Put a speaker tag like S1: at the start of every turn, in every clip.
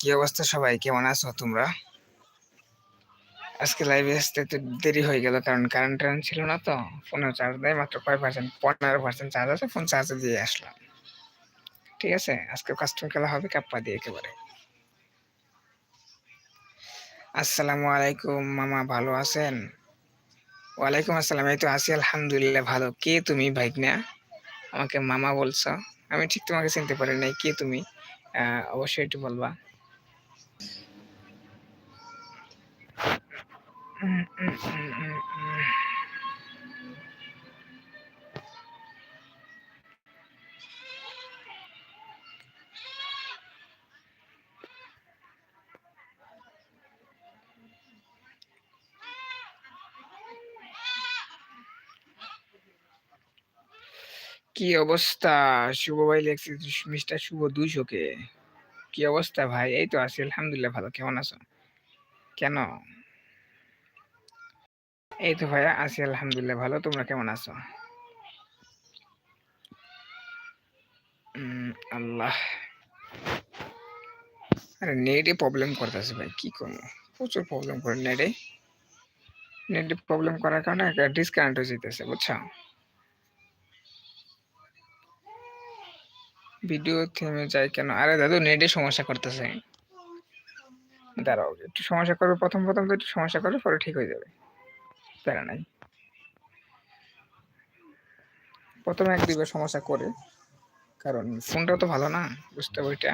S1: কি অবস্থা সবাই? কেমন আছো তোমরা? আজকে লাইভে আসতে একটু দেরি হয়ে গেল, কারণ কারেন্ট টারেন্ট ছিল না তো ফোনে চার্জ দেয়, মাত্র কয় পার্সেন্ট পনেরো পার্সেন্ট চার্জ আছে ফোন চার্জে দিয়ে আসলাম। ঠিক আছে? আজকে কাস্টমার খেলা হবে কাপ্পা দিয়ে একেবারে। আসসালামু আলাইকুম, মামা ভালো আছেন? ওয়ালাইকুম আসসালাম, এই তো আছি, আলহামদুলিল্লাহ ভালো। কে তুমি ভাইকনা আমাকে মামা বলছো। আমি ঠিক তোমাকে চিনতে পারি নাই, কে তুমি? অবশ্যই একটু বলবা। উম, কি অবস্থা? শুভ ভাই লেখছি মিস্টার শুভ দুইশো কে কি অবস্থা ভাই? এই তো আছি, আলহামদুলিল্লাহ ভালো। কেমন আছো? কেন? এই তো ভাইয়া, আছি, আলহামদুলিল্লাহ ভালো। তোমরা কেমন আছো? আল্লাহ। আরে নেটে প্রবলেম করতেছে ভাই, কি করব? প্রচুর প্রবলেম করে নেটে। নেটে প্রবলেম করার কারণে ডিসকানেক্ট হয়ে যেতেছে বুঝছ? ভিডিও থেমে যায় কেন? আরে দাদু নেটে সমস্যা করতেছে। দাঁড়াও, একটু সমস্যা করবে, প্রথম প্রথম তো একটু সমস্যা করবে, পরে ঠিক হয়ে যাবে। প্যারা নাই। প্রথমে এক দুইবার সমস্যা করে, কারণ ফোনটা তো ভালো না, বুঝতে ওইটা।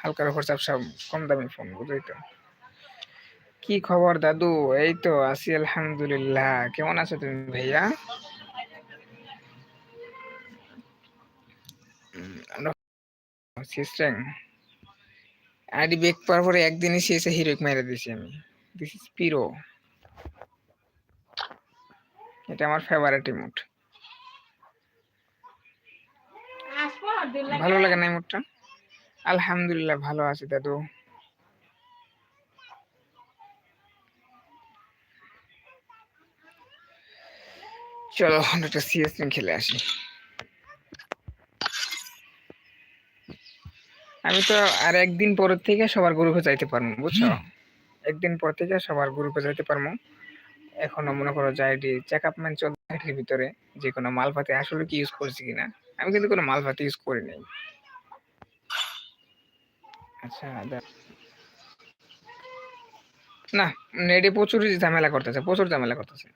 S1: হালকার উপর চাপসা কম দামি ফোন বুঝলি তো। কি খবর দাদু? এই তো আছি, আলহামদুলিল্লাহ। কেমন আছো তুমি ভাইয়া উম, আমরা পাওয়ার পরে একদিনই শেষে হিরোইক মেরে দিয়েছি আমি দিস ইজ পিরো এটা আমার ফেভারিট ইমোট ভালো লাগে না ইমোটটা আলহামদুলিল্লাহ ভালো আছে দাদু চলো একটা সিএস খেলে আসি আমি তো আর একদিন পর থেকে সবার গ্রুপে যাইতে পারব বুঝছ? একদিন পর থেকে সবার গ্রুপে যাইতে পারব। এখনও মনে করো যে আইডি চেক আপ ম্যান চলছে আইডির ভিতরে যে কোনো মালপাতি আসলে কি ইউজ করছি কিনা? আমি কিন্তু কোনো মালপাতি ইউজ করি নাই। আচ্ছা না নেটে প্রচুর ঝামেলা করতেছে প্রচুর ঝামেলা করতেছে।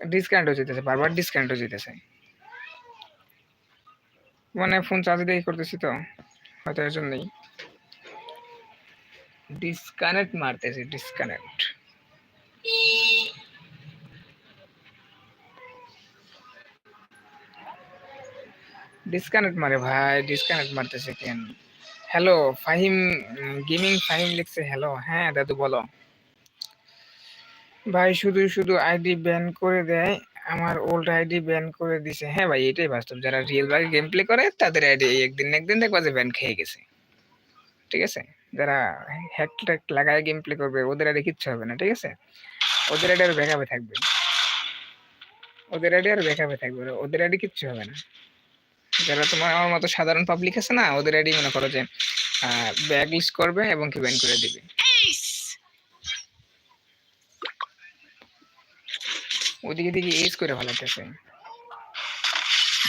S1: ডিসকাউন্ট হয়ে যেতেছে বারবার ডিসকাউন্ট হয়ে যেতেছে। মানে ফোন চার্জ দিয়ে করতেছি তো। হয়তো এর জন্যই। ডিসকানেক্ট মারতেছি ডিসকানেক্ট ডিসকানেক্ট মারে ভাই ডিসকানেক্ট মারতেছে কেন? হ্যালো ফাহিম গেমিং ফাহিম লিখছে হ্যালো হ্যাঁ দাদু বলো। ভাই, শুধু শুধু আইডি ব্যান করে দেয়। আমার ওল্ড আইডি ব্যান করে দিছে। হ্যাঁ ভাই, এটাই বাস্তব। যারা রিয়েল ভাবে গেম প্লে করে, তাদের আইডি একদিন একদিন দেখবা যে ব্যান খেয়ে গেছে। ঠিক আছে? যারা হ্যাক ট্যাক লাগায় গেম প্লে করবে, ওদের আইডি কিচ্ছু হবে না, ঠিক আছে? ওদের আইডি আর ব্যাকআপে থাকবে। ওদের আইডি আর ব্যাকআপে থাকবে। ওদের আইডি কিচ্ছু হবে না। যারা তোমার, আমার মতো সাধারণ পাবলিক আছে না, ওদের আইডি মনে করো যে ব্যাক লিস্ট করবে এবং কি ব্যান করে দিবে। ওদিকে দিকে এজ করে ভালো লাগতেছে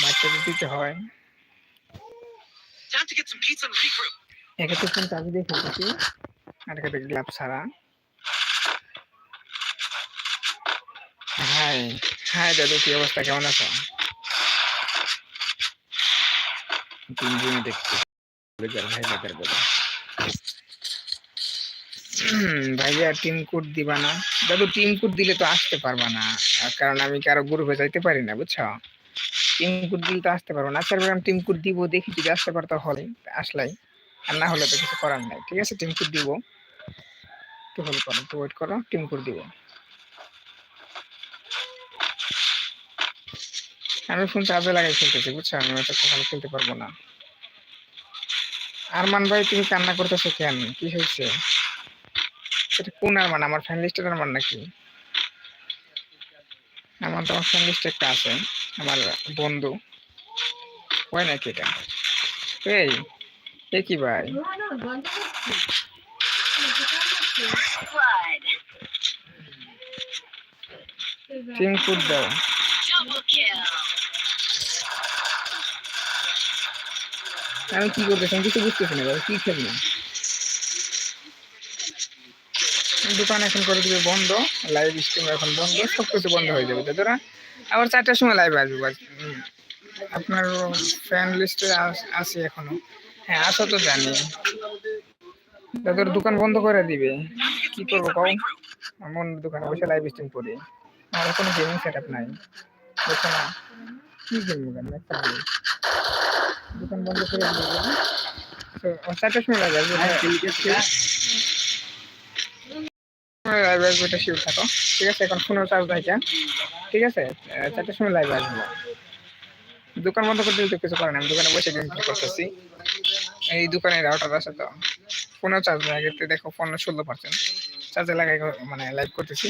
S1: বাচ্চাদের দিতে হয়. এক্ষেত্রে ফোন চাবি দিয়ে ফেলতেছি আর এক্ষেত্রে গ্লাভ ছাড়া। হাই হাই দাদু কি অবস্থা? কেমন আছো? বলে হুম, ভাইয়া টিম কোড দিবা না। দাদু টিম কোড দিলে তো আসতে পারবা না। কারণ আমি কারও গ্রুপে যাইতে পারি না, বুঝছ? টিম কোড দিলে তো আসতে পারব না। আচ্ছা আমি টিম কোড দিব, দেখি যদি আসতে পারতো হলে, আসলাই। আর না হলে তো কিছু করার নাই। ঠিক আছে টিম কোড দিব। একটু হোল্ড করো, একটু ওয়েট করো টিম কোড দিব। আমি ফোন চার্জে লাগাই খেলতেছি বুঝছ? আমি হয়তো ভালো খেলতে পারব না। আরমান ভাই, তুমি কান্না করতেছো কেন? কি হয়েছে? এটা কোন আরমান আমার ফ্যান লিস্টের আরমান নাকি? আমার তো আমার ফ্যান লিস্টে একটা আছে। আমার বন্ধু। হয় নাকি এটা? এই, এ কি ভাই. টিম কুট দাও। আমি কি করতেছি? কিছু বুঝতেছি না কি খেলব? দোকান এখন করে দিবে বন্ধ লাইভ স্ট্রিম এখন বন্ধ সব কিছু বন্ধ হয়ে যাবে। দাদারা আবার চারটার সময় লাইভ আসবে। আপনার ফ্যান লিস্টে আছে এখনও। হ্যাঁ আসো তো জানি। দাদার দোকান বন্ধ করে দিবে। কি করব কও? এমন দোকানে বসে লাইভ স্ট্রিম করি। আমার কোনো গেমিং সেট আপ নাই। বুঝছ না, কি বলি। দোকান বন্ধ করে দিবে। চারটার সময় হ্যাঁ লাইভ চার্জ নাই ঠিক আছে? চারটার সময় লাইভ দোকান বন্ধ দিলে তো কিছু করে না দোকানে বসে করতেছি। এই দোকানে রাউটার আছে তো। ফোনেও চার্জ নাই। দেখো ফোন ষোলো পার্সেন্ট চার্জে লাগাই মানে লাইভ করতেছি।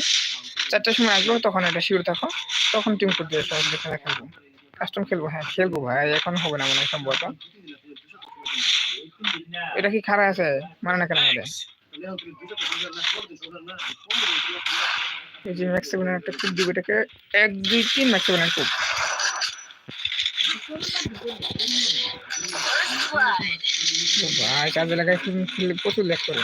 S1: চারটার সময় আসব, তখন এটা শিওর থাকো তখন টিম করতে খেলা খেলব। কাস্টম খেলব হ্যাঁ খেলব ভাই। এখন হবে না মনে হয় সম্ভবত। এটা কি খারাপ আছে? মানে না কেন আমাদের? এই যে ম্যাক্স সেভেনের একটা কুপ দিব এটাকে, এক, দুই, তিন ম্যাক্স সেভেনের কুপ ভাই, কাজে খেললে প্রচুর ল্যাক করে।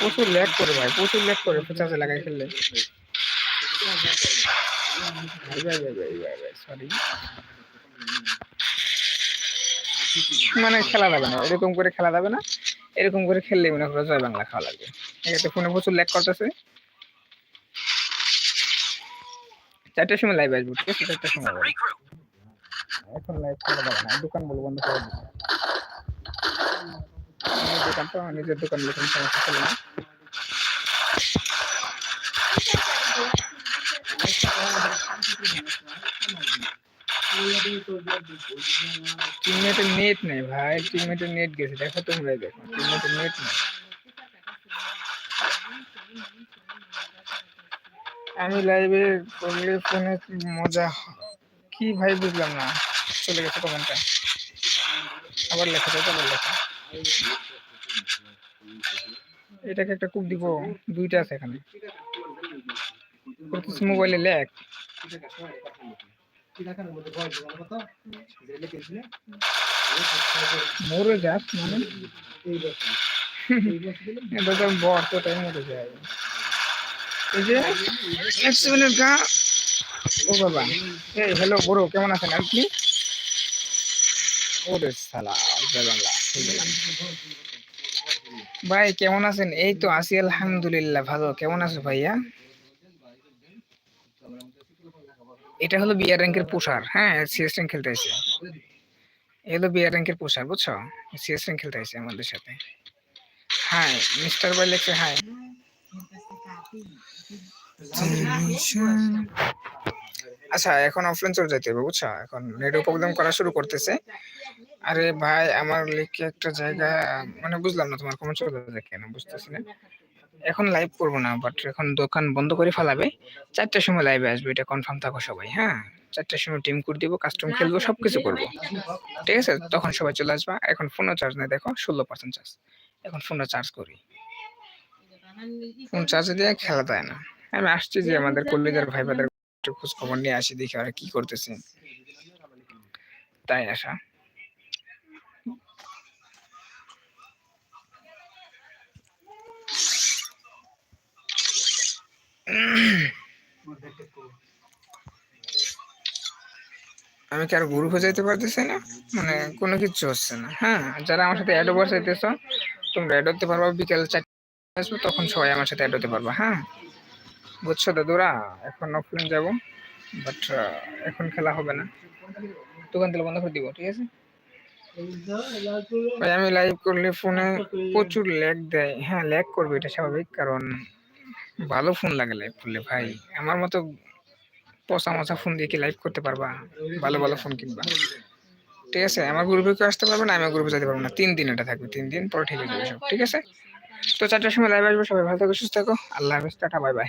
S1: প্রচুর ল্যাক করে ভাই, প্রচুর ল্যাক করে চার্জে লাগাই খেললে সরি মানে খেলা যাবে না। এরকম করে খেলা যাবে না। এরকম করে খেললে মনে করো জয় বাংলা খাওয়া লাগবে। এক্ষেত্রে ফোনে প্রচুর ল্যাক করতেছে। চারটার সময় লাইভ আসব ঠিক আছে? চারটার সময় এখন লাইভ করা যাবে না। দোকান বলে বন্ধ করে দিবে। দোকান তো নিজের দোকান বলে কোনো সমস্যা না। টিমমেটের নেট নেই ভাই টিমমেটের নেট গেছে, দেখো তোমরাই দেখো টিমমেটের নেট নেই। আমি লাইভে করলে ফোনে মজা কি ভাই বুঝলাম না, চলে গেছে কমেন্টটা। আবার লেখা যাবে আবার লেখা। এটাকে একটা কুপ দিব, দুইটা আছে এখানে। মোবাইলে লেখ? মরে যাস মানে? এটা তো বর তো তাই মরে যায়। এই যে নেক্সট সেভেনের গা। ও বাবা। এই হ্যালো বড় কেমন আছেন আপনি ওরে সালা। ভাই কেমন আছেন? এই তো আছি আলহামদুলিল্লাহ ভালো। কেমন আছো ভাইয়া? এটা হলো বিয়ার র্যাঙ্কের পোষার হ্যাঁ সিএস র্যাঙ্ক খেলতে এসে এ হলো বিয়ার র্যাঙ্কের পোষার বুঝছ? সিএস র্যাঙ্ক খেলতে এসে আমাদের সাথে। হ্যাঁ মিস্টার ভাই লেখছে হ্যাঁ। আচ্ছা এখন অফলাইন চলে যেতে হবে বুঝছ? এখন নেট প্রবলেম করা শুরু করতেছে। আরে ভাই, আমার লিখে একটা জায়গা মানে বুঝলাম না তোমার কমেন্ট চলে যায় কেন, বুঝতেছি না। এখন লাইভ করব না বাট এখন দোকান বন্ধ করে ফেলাবে। চারটার সময় লাইভে আসবে এটা কনফার্ম থাকো সবাই হ্যাঁ? চারটার সময় টিম করে দিব কাস্টম খেলব সব কিছু করব। ঠিক আছে? তখন সবাই চলে আসবা। এখন ফোনও চার্জ নেই দেখো ষোলো পার্সেন্ট চার্জ এখন ফোনটা চার্জ করি। ফোন চার্জে দিয়ে খেলা দেয় না। আমি আসছি যে আমাদের কল্লিদার ভাই ভাইদের একটু খোঁজ খবর নিয়ে আসি দেখি ওরা কি করতেছে। তাই আসা আমি কি আর গ্রুপে যাইতে পারতেছি না? মানে কোনো কিছু হচ্ছে না। হ্যাঁ যারা আমার সাথে অ্যাড ওভার চাইতেছ, তোমরা অ্যাড হতে পারবা। বিকেল চারটে আসবে, তখন সবাই আমার সাথে অ্যাড হতে পারবা। হ্যাঁ বুঝছ দাদুরা? এখন অফলাইন যাব বাট এখন খেলা হবে না। দোকান থেকে বন্ধ করে দিব, ঠিক আছে? ভাই, আমি লাইভ করলে ফোনে প্রচুর ল্যাগ দেয়। হ্যাঁ ল্যাগ করবে এটা স্বাভাবিক, কারণ ভালো ফোন লাগে লাইভ করলে ভাই। আমার মতো পচা মচা ফোন দিয়ে কি লাইভ করতে পারবা? ভালো ভালো ফোন কিনবা। ঠিক আছে, আমার গ্রুপে কেউ আসতে পারবে না আমি গ্রুপে যেতে পারব না। তিন দিন এটা থাকবে, তিন দিন পরে ঠিক হয়ে সব। ঠিক আছে? তো চারটার সময় লাইভ আসবে, সবাই ভালো থাকো, সুস্থ থাকো। আল্লাহ হাফেজ, টাটা বাই বাই